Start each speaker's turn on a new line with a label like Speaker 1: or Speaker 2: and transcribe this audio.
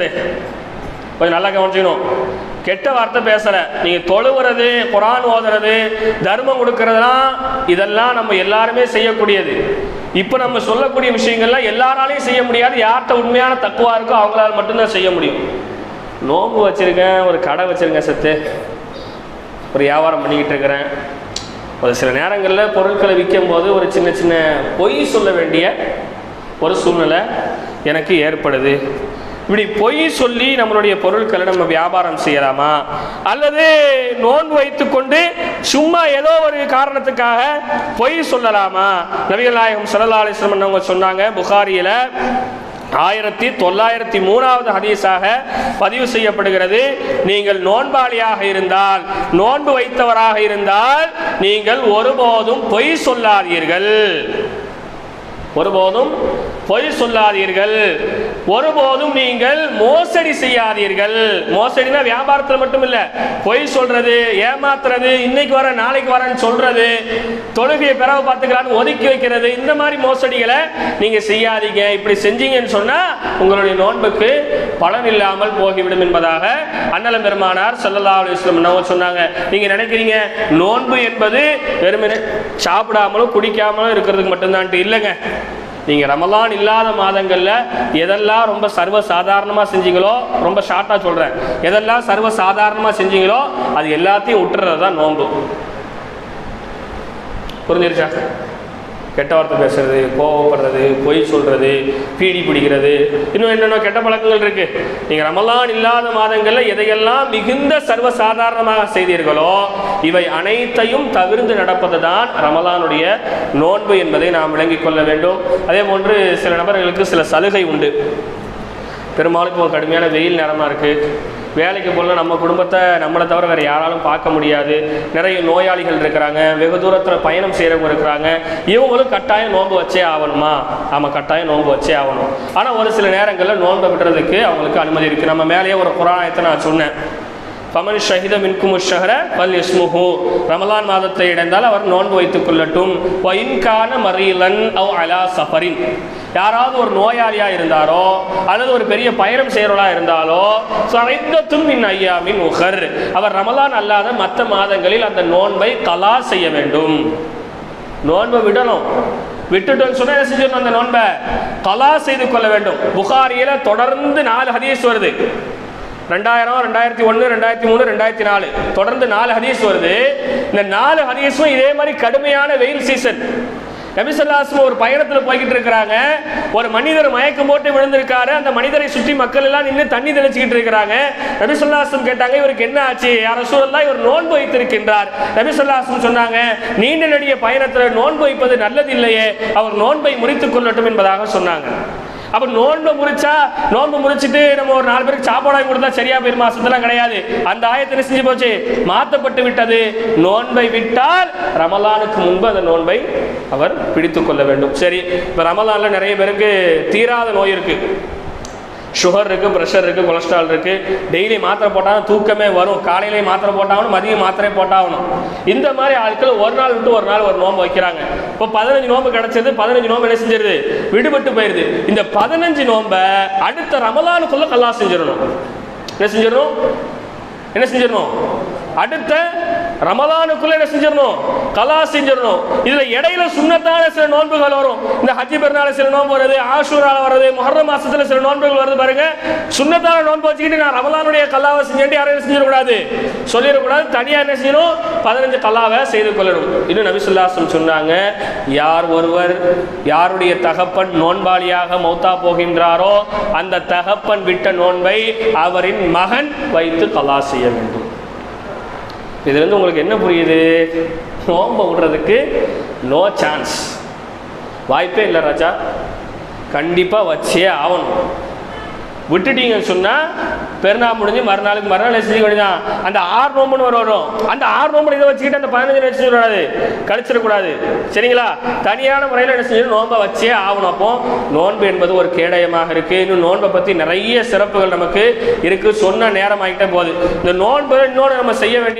Speaker 1: கொஞ்சம் நல்லா கவனிச்சுக்கணும். கெட்ட வார்த்தை பேசலை. நீங்கள் தொழுவுறது குரான் ஓதுறது தர்மம் கொடுக்கறதுலாம் இதெல்லாம் நம்ம எல்லாருமே செய்யக்கூடியது. இப்போ நம்ம சொல்லக்கூடிய விஷயங்கள்லாம் எல்லாராலையும் செய்ய முடியாது. யார்கிட்ட உண்மையான தக்குவா இருக்கோ அவங்களால மட்டும்தான் செய்ய முடியும். நோன்பு வச்சுருக்கேன் ஒரு கடை வச்சுருக்கேன் சத்து. ஒரு வியாபாரம் பண்ணிக்கிட்டு இருக்கிறேன். ஒரு சில நேரங்களில் பொருட்களை விற்கும் போது ஒரு சின்ன சின்ன பொய் சொல்ல வேண்டிய ஒரு சூழ்நிலை எனக்கு ஏற்படுது. இப்படி பொய் சொல்லி நம்மளுடைய பொருட்களை நம்ம வியாபாரம் செய்யலாமா? அல்லது நோன்பு வைத்துக்கொண்டு சும்மா ஏதோ ஒரு காரணத்துக்காக பொய் சொல்லலாமா? நபிகள் நாயகம் ஸல்லல்லாஹு அவங்க சொன்னாங்க புகாரியில் ஆயிரத்தி தொள்ளாயிரத்தி மூணாவது ஹதீஸாக பதிவு செய்யப்படுகிறது. நீங்கள் நோன்பாளியாக இருந்தால் நோன்பு வைத்தவராக இருந்தால் நீங்கள் ஒருபோதும் பொய் சொல்லாதீர்கள். ஒருபோதும் பொய் சொல்லாதீர்கள். ஒருபோதும் நீங்கள் மோசடி செய்யாதீர்கள். மோசடினா வியாபாரத்தில் மட்டும் இல்ல பொய் சொல்றது ஏமாத்துறது இன்னைக்கு வர நாளைக்கு வரேன்னு சொல்றது தொழுகையை பிறகு பார்த்துக்கலான்னு ஒதுக்கி வைக்கிறது இந்த மாதிரி மோசடிகளை நீங்க செய்யாதீங்க. இப்படி செஞ்சீங்கன்னு சொன்னா உங்களுடைய நோன்புக்கு பலன் இல்லாமல் போகிவிடும் என்பதாக அண்ணலம் பெருமானார் ஸல்லல்லாஹு சொன்னாங்க. நீங்க நினைக்கிறீங்க நோன்பு என்பது வெறுமனே சாப்பிடாமலும் குடிக்காமலும் இருக்கிறதுக்கு மட்டும்தான்ட்டு. இல்லைங்க. நீங்கள் ரமலான் இல்லாத மாதங்களில் எதெல்லாம் ரொம்ப சர்வ சாதாரணமாக செஞ்சீங்களோ ரொம்ப ஷார்ட்டாக சொல்கிறேன் எதெல்லாம் சர்வ சாதாரணமாக செஞ்சீங்களோ அது எல்லாத்தையும் விட்டுறது தான் நோம்பு புரிஞ்சிருச்சா? கெட்ட வார்த்தை பேசுறது கோவப்படுறது பொய் சொல்றது பீடி பிடிக்கிறது இன்னும் என்னென்ன கெட்ட பழக்கங்கள் இருக்கு. நீங்க ரமலான் இல்லாத மாதங்கள்ல எதையெல்லாம் மிகுந்த சர்வ சாதாரணமாக செய்தீர்களோ இவை அனைத்தையும் தவிர்ந்து நடப்பது தான் ரமலானுடைய நோன்பு என்பதை நாம் விளங்கிக் கொள்ள வேண்டும். அதே போன்று சில நபர்களுக்கு சில சலுகை உண்டு. பெரும்பாலும் இப்போ கடுமையான வெயில் நேரமாக இருக்குது வேலைக்கு போகல நம்ம குடும்பத்தை நம்மளை தவிர வேறு யாராலும் பார்க்க முடியாது. நிறைய நோயாளிகள் இருக்கிறாங்க. வெகு தூரத்தில் பயணம் செய்கிறவங்க இருக்கிறாங்க. இவங்களும் கட்டாயம் நோன்பு வச்சே ஆகணுமா? ஆமாம் கட்டாயம் நோன்பு வச்சே ஆகணும். ஆனால் ஒரு சில நேரங்களில் நோன்பை விடுறதுக்கு அவங்களுக்கு அனுமதி இருக்குது நம்ம மேலேயே ஒரு புராணத்தை நான் சொன்னேன். பமன் ஷஹித மின்கும் ஷஹர பல் இஸ்முஹு ரமலான் மாதத்தை இடைந்தால் அவர் நோன்பு வைத்துக் கொள்ளட்டும். ஒயின்கான மரீலன் அவ் அலா சஃபரின். யாராவது ஒரு நோயாளியா இருந்தாரோ அல்லது ஒரு பெரிய பயணம் செய்கிறவளா இருந்தாலோ சரைத்தத்தும் மின் ஐயாமின் உகர் அவர் ரமலான் அல்லாத மற்ற மாதங்களில் அந்த நோன்பை கலா செய்ய வேண்டும். நோன்பை விடணும். விட்டுட்டோன்னு சொன்னா என்ன செஞ்சிடணும் அந்த நோன்பை? கலா செய்து கொள்ள வேண்டும். புகாரியில தொடர்ந்து நாலு ஹதீஸ் வருது. ரெண்டாயிரம் ரெண்டாயிரத்தி ஒன்று ரெண்டாயிரத்தி மூணு ரெண்டாயிரத்தி நாலு. தொடர்ந்து நாலு ஹதீஸ் வருது. இந்த நாலு ஹதீஸும் இதே மாதிரி கடுமையான வெயில் சீசன். நபிசல்லாஸ்ம ஒரு பயணத்தில் போய்கிட்டு இருக்கிறாங்க. ஒரு மனிதர் மயக்கம் போட்டு விழுந்திருக்காரு. அந்த மனிதரை சுற்றி மக்கள் எல்லாம் நின்று தண்ணி தெளிச்சுக்கிட்டு இருக்கிறாங்க. நபிசல்லாஸ்லம் கேட்டாங்க இவருக்கு என்ன ஆச்சு? யார சூழல்லாம் இவர் நோன்பு வைத்திருக்கின்றார். நபிசல்லாஸ்லம் சொன்னாங்க நீண்ட நெடிய பயணத்தில் நோன்பு வைப்பது நல்லதில்லையே. அவர் நோன்பை முறித்துக் கொள்ளட்டும் என்பதாக சொன்னாங்க. அப்ப நோன்பு முறிச்சா நோன்பு முறிச்சிட்டு நம்ம ஒரு நாலு பேருக்கு சாப்பாடு வாங்கி கொடுத்தா சரியா போயிருமா? அதெல்லாம் கிடையாது. அந்த ஆயத்தை செஞ்சு போச்சு? மாற்றப்பட்டு விட்டது. நோன்பை விட்டால் ரமலானுக்கு முன்பு அந்த நோன்பை அவர் பிடித்து கொள்ள வேண்டும். சரி இப்ப ரமலான்ல நிறைய பேருக்கு தீராத நோய் இருக்கு. சுகர் இருக்குது ப்ரெஷர் இருக்குது கொலஸ்ட்ரால் இருக்குது டெய்லி மாத்திரை போட்டாலும் தூக்கமே வரும். காலையிலே மாத்திரை போட்டாகணும் மதியம் மாத்திரை போட்டாகணும். இந்த மாதிரி ஆட்கள் ஒரு நாள் விட்டு ஒரு நாள் ஒரு நோன்பு வைக்கிறாங்க. இப்போ பதினஞ்சு நோன்பு கிடச்சது பதினஞ்சு நோம்பு என்ன செஞ்சிருது? விடுபட்டு போயிடுது இந்த பதினஞ்சு நோன்பை அடுத்த ரமலானுக்குள்ளே கல்லா செஞ்சிடணும். என்ன செஞ்சிடணும்? என்ன செஞ்சிடணும்? அடுத்த ரமலானுக்குள்ள என்ன செஞ்சிடணும்? கலா செஞ்சிடணும். இதுல இடையில சுண்ணத்தான சில நோன்புகள் வரும். இந்த ஹஜ்ஜி பெருநாள் சில நோன்பு வருது ஆஷூரால வருது முஹர்ரம் மாசத்துல சில நோன்புகள் வருது பாருங்க. சுண்ணத்தான நோன்பு வச்சுக்கிட்டு நான் ரமலானுடைய கல்லாவை செஞ்சுட்டு யாரும் என்ன செஞ்சிடக்கூடாது? சொல்லிடக்கூடாது. தனியா என்ன செய்யணும்? பதினஞ்சு கல்லாவை செய்து கொள்ளணும். இன்னும் நபிசுல்லாசம் சொன்னாங்க யார் ஒருவர் யாருடைய தகப்பன் நோன்பாளியாக மௌத்தா போகின்றாரோ அந்த தகப்பன் விட்ட நோன்பை அவரின் மகன் வைத்து கலா செய்ய வேண்டும். இதுலேருந்து உங்களுக்கு என்ன புரியுது? நோன்பை விடுறதுக்கு நோ சான்ஸ் வாய்ப்பே இல்லை ராஜா. கண்டிப்பாக வச்சே ஆகணும். விட்டுட்டீங்கன்னு சொன்னால் பெருநாள் முடிஞ்சு மறுநாளுக்கு மறுநாள் செஞ்சு வேண்டியதான் அந்த ஆறு நோம்புன்னு ஒரு வரும். அந்த ஆறு நோம்பு இதை வச்சுக்கிட்டு அந்த பதினஞ்சு என்ன கழிச்சிடக்கூடாது. சரிங்களா? தனியான முறையில் என்ன செஞ்சு நோன்பை வச்சே ஆகணும். அப்போ நோன்பு என்பது ஒரு கேடயமாக இருக்குது இன்னும் நோன்பை பற்றி நிறைய சிறப்புகள் நமக்கு இருக்குது சொன்ன நேரம் ஆகிட்டே போகுது. இந்த நோன்பு இன்னொன்று நம்ம செய்ய வேண்டிய